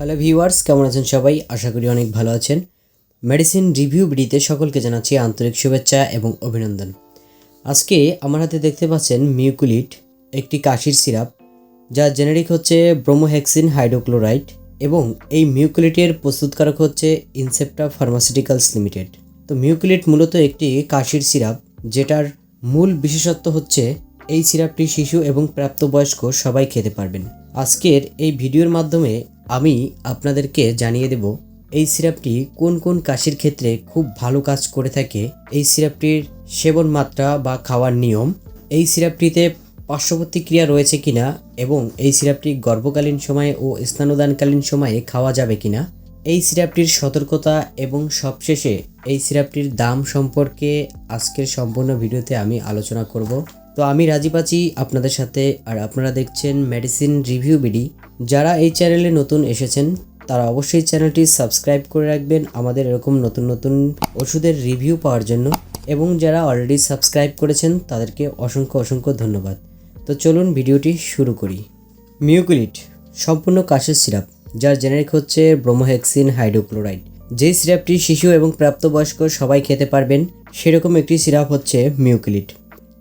Hello viewers কেমন আছেন সবাই? আশা করি অনেক ভালো আছেন। মেডিসিন রিভিউ বিডিতে সকলকে জানাচ্ছি আন্তরিক শুভেচ্ছা এবং অভিনন্দন। আজকে আমার হাতে দেখতে পাচ্ছেন মিউকুলিট, একটি কাশির সিরাপ, যা জেনেরিক হচ্ছে ব্রোমোহেক্সিন হাইড্রোক্লোরাইড এবং এই মিউকুলিটের প্রস্তুতকারক হচ্ছে ইনসেপ্টা ফার্মাসিউটিক্যালস লিমিটেড। তো মিউকুলিট মূলত একটি কাশির সিরাপ, যেটার মূল বিশেষত্ব হচ্ছে এই সিরাপটি শিশু এবং প্রাপ্তবয়স্ক সবাই খেতে পারবেন। আজকের এই ভিডিওর মাধ্যমে আমি আপনাদেরকে জানিয়ে দেব, এই সিরাপটি কোন কোন কাশির ক্ষেত্রে খুব ভালো কাজ করে থাকে, এই সিরাপটির সেবন মাত্রা বা খাওয়ার নিয়ম, এই সিরাপটিতে পার্শ্ববর্তী ক্রিয়া রয়েছে কিনা এবং এই সিরাপটি গর্ভকালীন সময়ে ও স্নানদানকালীন সময়ে খাওয়া যাবে কিনা, এই সিরাপটির সতর্কতা এবং সবশেষে এই সিরাপটির দাম সম্পর্কে আজকের সম্পূর্ণ ভিডিওতে আমি আলোচনা করব। তো আমি রাজীব আছি আপনাদের সাথে, আর আপনারা দেখছেন মেডিসিন রিভিউ বিডি যারা এই চ্যানেলে নতুন এসেছেন, তারা অবশ্যই চ্যানেলটি সাবস্ক্রাইব করে রাখবেন আমাদের এরকম নতুন নতুন ওষুধের রিভিউ পাওয়ার জন্য। এবং যারা অলরেডি সাবস্ক্রাইব করেছেন, তাদেরকে অসংখ্য অসংখ্য ধন্যবাদ। তো চলুন ভিডিওটি শুরু করি। মিউকুলিট, সম্পূর্ণ কাশের সিরাপ, যার জেনারিক হচ্ছে ব্রোমোহেক্সিন হাইড্রোক্লোরাইড। যে সিরাপটি শিশু এবং প্রাপ্তবয়স্ক সবাই খেতে পারবেন, সেরকম একটি সিরাপ হচ্ছে মিউকুলিট।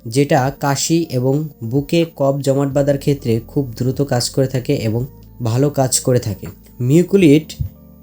যেটা কাশি এবং বুকে কফ জমাট বাঁধার ক্ষেত্রে খুব দ্রুত কাজ করে থাকে এবং ভালো কাজ করে থাকে। মিউকুলিট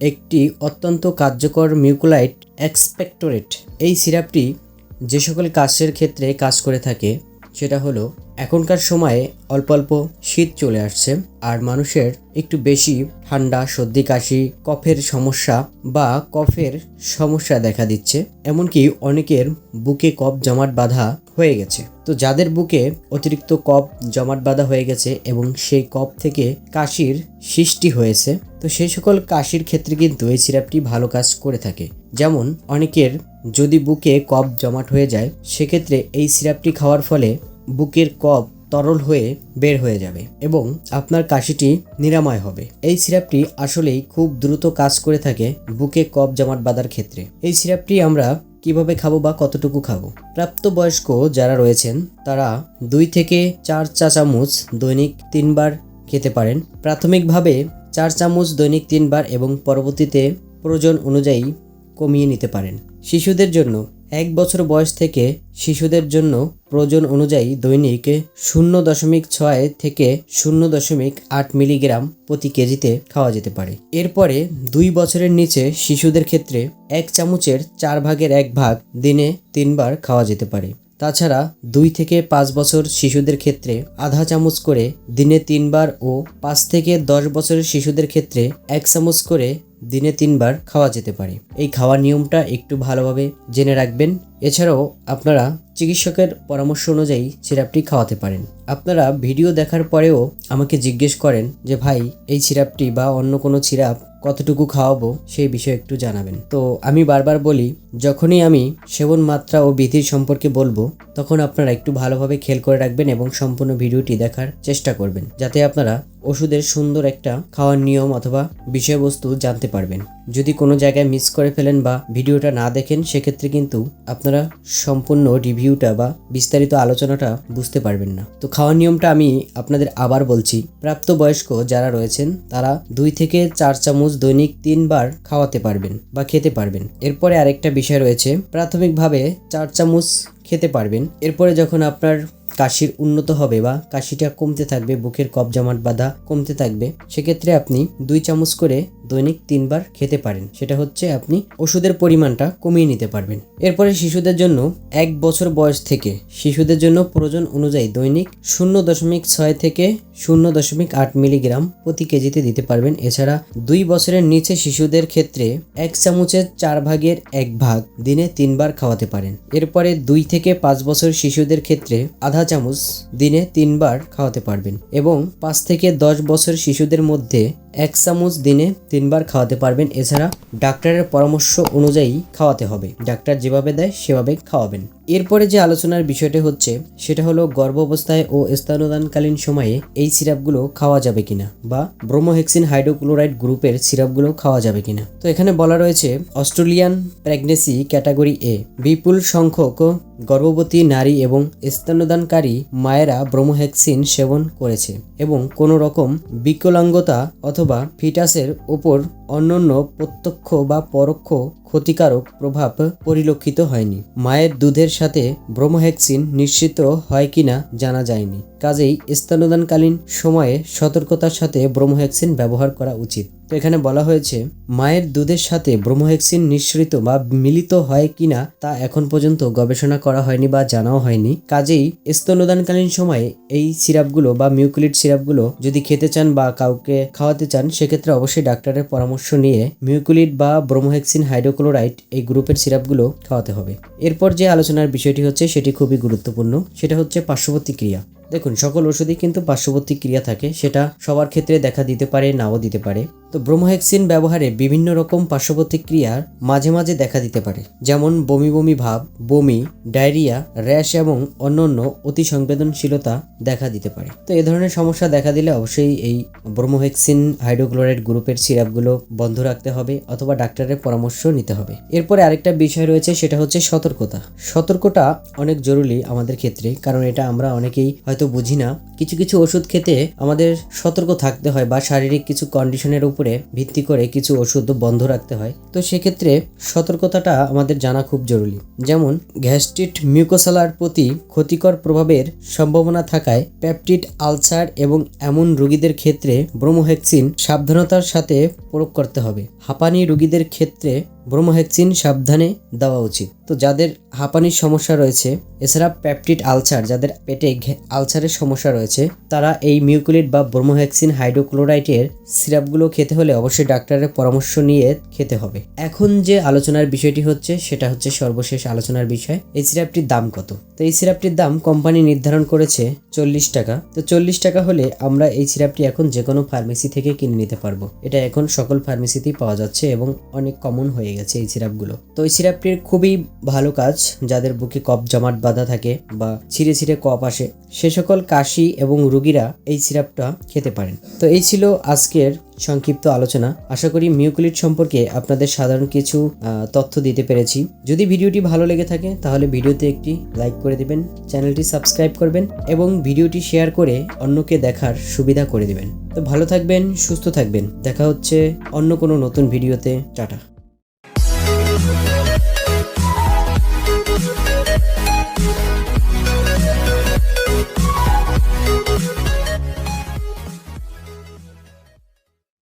একটি অত্যন্ত কার্যকর মিউকুলাইট এক্সপেক্টোরেট। এই সিরাপটি যে সকল কাশের ক্ষেত্রে কাজ করে থাকে, সেটা হলো এখনকার সময়ে অল্প অল্প শীত চলে আসছে আর মানুষের একটু বেশি ঠান্ডা, সর্দি, কাশি, কফের সমস্যা বা কফের সমস্যা দেখা দিচ্ছে। এমনকি অনেকের বুকে কফ জমাট বাঁধা হয়ে গেছে। তো যাদের বুকে অতিরিক্ত কফ জমাট বাঁধা হয়ে গেছে এবং সেই কফ থেকে কাশির সৃষ্টি হয়েছে, তো সেই সকল কাশির ক্ষেত্রে কিন্তু এই সিরাপটি ভালো কাজ করে থাকে। যেমন অনেকের যদি বুকে কফ জমাট হয়ে যায়, সেক্ষেত্রে এই সিরাপটি খাওয়ার ফলে বুকের কফ তরল হয়ে বের হয়ে যাবে এবং আপনার কাশিটি নিরাময় হবে। এই সিরাপটি আসলেই খুব দ্রুত কাজ করে থাকে বুকে কফ জমাট বাঁধার ক্ষেত্রে। এই সিরাপটি আমরা কীভাবে খাব বা কতটুকু খাব? প্রাপ্তবয়স্ক যারা রয়েছেন, তারা দুই থেকে চার চা চামচ দৈনিক তিনবার খেতে পারেন। প্রাথমিকভাবে চার চামচ দৈনিক তিনবার এবং পরবর্তীতে প্রয়োজন অনুযায়ী কমিয়ে নিতে পারেন। শিশুদের জন্য, এক বছর বয়স থেকে শিশুদের জন্য প্রয়োজন অনুযায়ী দৈনিক শূন্য দশমিক ছয় থেকে শূন্য দশমিক আট মিলিগ্রাম প্রতি কেজিতে খাওয়া যেতে পারে। এরপরে দুই বছরের নিচে শিশুদের ক্ষেত্রে এক চামচের চার ভাগের এক ভাগ দিনে তিনবার খাওয়া যেতে পারে। তাছাড়া দুই থেকে পাঁচ বছর শিশুদের ক্ষেত্রে আধা চামচ করে দিনে তিনবার ও পাঁচ থেকে দশ বছরের শিশুদের ক্ষেত্রে এক চামচ করে দিনে তিনবার খাওয়া যেতে পারে। এই খাওয়ার নিয়মটা একটু ভালোভাবে জেনে রাখবেন। এছাড়াও আপনারা চিকিৎসকের পরামর্শ অনুযায়ী সিরাপটি খাওয়াতে পারেন। আপনারা ভিডিও দেখার পরেও আমাকে জিজ্ঞেস করেন যে, ভাই, এই সিরাপটি বা অন্য কোনো সিরাপ কতটুকু খাওয়াবো? সেই বিষয়ে একটু জানাবেন। তো আমি বারবার বলি যখনই আমি সেবন মাত্রা ও বিধির সম্পর্কে বলব, তখন আপনারা একটু ভালোভাবে খেয়াল করে রাখবেন এবং সম্পূর্ণ ভিডিওটি দেখার চেষ্টা করবেন, যাতে আপনারা ওষুধের সুন্দর একটা খাওয়ার নিয়ম অথবা বিষয়বস্তু জানতে পারবেন। যদি কোনো জায়গায় মিস করে ফেলেন বা ভিডিওটা না দেখেন, সেক্ষেত্রে কিন্তু আপনারা সম্পূর্ণ রিভিউটা বা বিস্তারিত আলোচনাটা বুঝতে পারবেন না। তো খাওয়ার নিয়মটা আমি আপনাদের আবার বলছি, প্রাপ্তবয়স্ক যারা রয়েছেন, তারা দুই থেকে চার চামচ দৈনিক তিনবার খাওয়াতে পারবেন বা খেতে পারবেন। এরপরে আরেকটা বিষয় রয়েছে, প্রাথমিকভাবে চার চামচ খেতে পারবেন। এরপরে যখন আপনার কাশির উন্নত হবে বা কাশিটা কমতে থাকবে, বুকের কপ জমাট বাঁধা কমতে থাকবে, সেক্ষেত্রে আপনি দুই চামচ করে দৈনিক তিনবার খেতে পারেন। সেটা হচ্ছে আপনি ওষুধের পরিমাণটা কমিয়ে নিতে পারবেন। এরপরে শিশুদের জন্য এক বছর বয়স থেকে শিশুদের জন্য প্রয়োজন অনুযায়ী দৈনিক শূন্য দশমিক ছয় থেকে শূন্য দশমিক আট মিলিগ্রাম প্রতি কেজিতে দিতে পারবেন। এছাড়া দুই বছরের নিচে শিশুদের ক্ষেত্রে এক চামচের চার ভাগের এক ভাগ দিনে তিনবার খাওয়াতে পারেন। এরপরে দুই থেকে পাঁচ বছর শিশুদের ক্ষেত্রে আধা চামচ দিনে তিনবার খাওয়াতে পারবেন এবং পাঁচ থেকে দশ বছর শিশুদের মধ্যে এক চামচ দিনে তিনবার খাওয়াতে পারবেন। এছাড়া ডাক্তারের পরামর্শ অনুযায়ী খাওয়াতে হবে। ডাক্তার যেভাবে দেয়, সেভাবে খাওয়াবেন। এরপরে যে আলোচনার বিষয়টি হচ্ছে, সেটা হলো গর্ভ অবস্থায় ও স্থানদানকালীন সময়ে এই সিরাপগুলো খাওয়া যাবে কিনা বা ব্রোমোহেক্সিন হাইড্রোক্লোরাইড গ্রুপের সিরাপগুলো খাওয়া যাবে কিনা। তো এখানে বলা রয়েছে, অস্ট্রেলিয়ান প্রেগনেসি ক্যাটাগরি এ বিপুল সংখ্যক গর্ভবতী নারী এবং স্তন্যদানকারী মায়েরা ব্রোমোহেক্সিন সেবন করেছে এবং কোনো রকম বিকলাঙ্গতা অথবা ফিটাসের উপর অন্যান্য প্রত্যক্ষ বা পরোক্ষ ক্ষতিকারক প্রভাব পরিলক্ষিত হয়নি। মায়ের দুধের সাথে ব্রোমোহেক্সিন নিশ্চিত হয় কিনা জানা যায়নি। কাজেই স্তন্যদানকালীন সময়ে সতর্কতার সাথে ব্রোমোহেক্সিন ব্যবহার করা উচিত। তো এখানে বলা হয়েছে, মায়ের দুধের সাথে ব্রোমোহেক্সিন নিঃসৃত বা মিলিত হয় কিনা তা এখন পর্যন্ত গবেষণা করা হয়নি বা জানাও হয়নি। কাজেই স্তন্যদানকালীন সময়ে এই সিরাপগুলো বা মিউকুলিড সিরাপগুলো যদি খেতে চান বা কাউকে খাওয়াতে চান, সেক্ষেত্রে অবশ্যই ডাক্তারের পরামর্শ নিয়ে মিউকুলিড বা ব্রোমোহেক্সিন হাইড্রোক্লোরাইড এই গ্রুপের সিরাপগুলো খাওয়াতে হবে। এরপর যে আলোচনার বিষয়টি হচ্ছে সেটি খুবই গুরুত্বপূর্ণ, সেটা হচ্ছে পার্শ্ববর্তী ক্রিয়া দেখুন, সকল ওষুধই কিন্তু পার্শ্ববর্তী ক্রিয়া থাকে, সেটা সবার ক্ষেত্রে দেখা দিতে পারে, নাও দিতে পারে। তো ব্রোমোহেক্সিন ব্যবহারে বিভিন্ন রকম পার্শ্ববর্তী ক্রিয়ার মাঝে মাঝে দেখা দিতে পারে, যেমন বমি বমি ভাব, বমি, ডায়রিয়া, র্যাশ এবং অন্যান্য অতি সংবেদনশীলতা দেখা দিতে পারে। তো এ ধরনের সমস্যা দেখা দিলে অবশ্যই এই ব্রোমোহেক্সিন হাইড্রোক্লোরাইড গ্রুপের সিরাপগুলো বন্ধ রাখতে হবে অথবা ডাক্তারের পরামর্শ নিতে হবে। এরপরে আরেকটা বিষয় রয়েছে, সেটা হচ্ছে সতর্কতা। সতর্কতা অনেক জরুরি আমাদের ক্ষেত্রে, কারণ এটা আমরা অনেকেই হয়তো বুঝি না, কিছু কিছু ওষুধ খেতে আমাদের সতর্ক থাকতে হয় বা শারীরিক কিছু কন্ডিশনের উপরে ভিত্তি করে কিছু ওষুধ বন্ধ রাখতে হয়। তো সেক্ষেত্রে সতর্কতাটা আমাদের জানা খুব জরুরি। যেমন গ্যাস্ট্রিট মিউকোসালার প্রতি ক্ষতিকর প্রভাবের সম্ভাবনা থাকায় প্যাপটিড আলসার এবং এমন রোগীদের ক্ষেত্রে ব্রোমোহেক্সিন সাবধানতার সাথে প্রয়োগ করতে হবে। হাঁপানি রোগীদের ক্ষেত্রে ব্রোমোহেক্সিন সাবধানে দেওয়া উচিত। তো যাদের হাঁপানির সমস্যা রয়েছে, এছাড়া প্যাপটিড আলসার যাদের পেটে আলসারের সমস্যা রয়েছে, তারা এই মিউকুলিট বা ব্রোমোহেক্সিন হাইড্রোক্লোরাইটের সিরাপগুলো খেতে হলে অবশ্যই ডাক্তারের পরামর্শ নিয়ে খেতে হবে। এখন যে আলোচনার বিষয়টি হচ্ছে, সেটা হচ্ছে সর্বশেষ আলোচনার বিষয়, এই সিরাপটির দাম কত? তো এই সিরাপটির দাম কোম্পানি নির্ধারণ করেছে চল্লিশ টাকা। তো চল্লিশ টাকা হলে আমরা এই সিরাপটি এখন যে কোনো ফার্মেসি থেকে কিনে নিতে পারব। এটা এখন সকল ফার্মেসিতেই পাওয়া যাচ্ছে এবং অনেক কমন হয়ে গেছে এই সিরাপগুলো। তো এই সিরাপটির খুবই ভালো কাজ, যাদের বুকে কফ জমাট বাঁধা থাকে বা ছিঁড়ে ছিঁড়ে কফ আসে, সে সকল কাশি এবং রুগীরা এই সিরাপটা খেতে পারেন। তো এই ছিল আজকের সংক্ষিপ্ত আলোচনা। আশা করি মিউকুলিট সম্পর্কে আপনাদের সাধারণ কিছু তথ্য দিতে পেরেছি। যদি ভিডিওটি ভালো লেগে থাকে, তাহলে ভিডিওতে একটি লাইক করে দিবেন, চ্যানেলটি সাবস্ক্রাইব করবেন এবং ভিডিওটি শেয়ার করে অন্যকে দেখার সুবিধা করে দিবেন। তো ভালো থাকবেন, সুস্থ থাকবেন। দেখা হচ্ছে অন্য কোনো নতুন ভিডিওতে। টাটা।